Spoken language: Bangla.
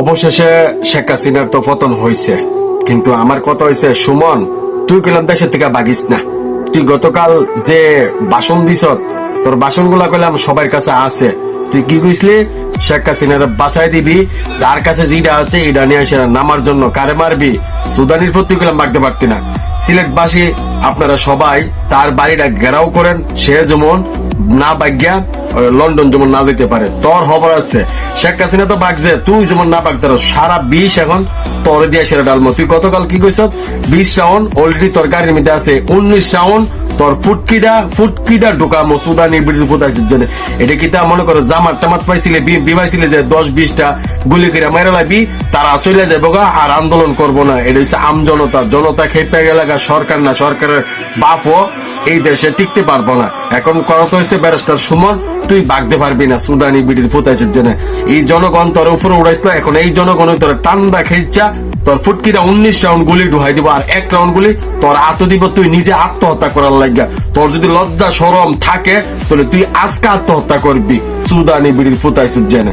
অবশেষে শেখ হাসিনার তো পতন হয়েছে কিন্তু আমার কথা হয়েছে সুমন, তুই কইলাম দেশের থেকে বাগিস না? তুই গতকাল যে বাসন দিস তোর বাসনগুলা কইলাম সবার কাছে আছে। তুই কি কইসলি শেখ হাসিনার বাসায় দিবি, যার কাছে যেটা আছে এটা নিয়ে আসে নামার জন্য কারে মারবি? সুদানির প্রতি কইলাম মারতে পারতি না। সিলেটবাসী, আপনারা সবাই তার বাড়িটা ঘেরাও করেন, সে যেমন না বাগ্যা লন্ডন যেমন না দিতে পারে। তোর হবার আছে। শেখ হাসিনা তো বাগছে তুই যেমন না বাগতে সারা বিষ এখন তোর দিয়ে সেরা ডালমো। তুই গতকাল কি কইস বিশ রাউন্ড অলরেডি তোর গাড়ির মধ্যে আছে। উনিশ রাউন্ড তোর ফুটকিটা ফুটকিটা ঢোকা, মসুদা নির্বিড়ি ফুটাইছিস জন্য এটা কি তা মনে করো জামাত টামাত পাইছিলে বিবাইছিলে যে দশ, বিশটা গুলি করে মেরে লাগবি তারা চলে যাব গা আর আন্দোলন করব না। এটা হচ্ছে আম জনতা। জনতা খেপে গেলে সরকার না, সরকারের বাপও এই দেশে টিকতে পারব না। এখন কথা হয়েছে ব্যারিস্টার সুমন, তুই বাগতে পারবি না, সুদানি বিড়ির ফুটাইছিস জন্য এই জনগণ তোর উপরে উড়াইছিল, এখন এই জনগণ তোর টান্ডা খেয়েছা তোর ফুটকিটা উনিশ রাউন্ড গুলি ঢুকাই দিব আর এক রাউন্ড গুলি তোর আত্ম দিব, তুই নিজে আত্মহত্যা করার লাগিয়া। তোর যদি লজ্জা, সরম থাকে, তাহলে তুই আজকে আত্মহত্যা করবি। সুদানি বিড়ির ফুটাইছিস জেনে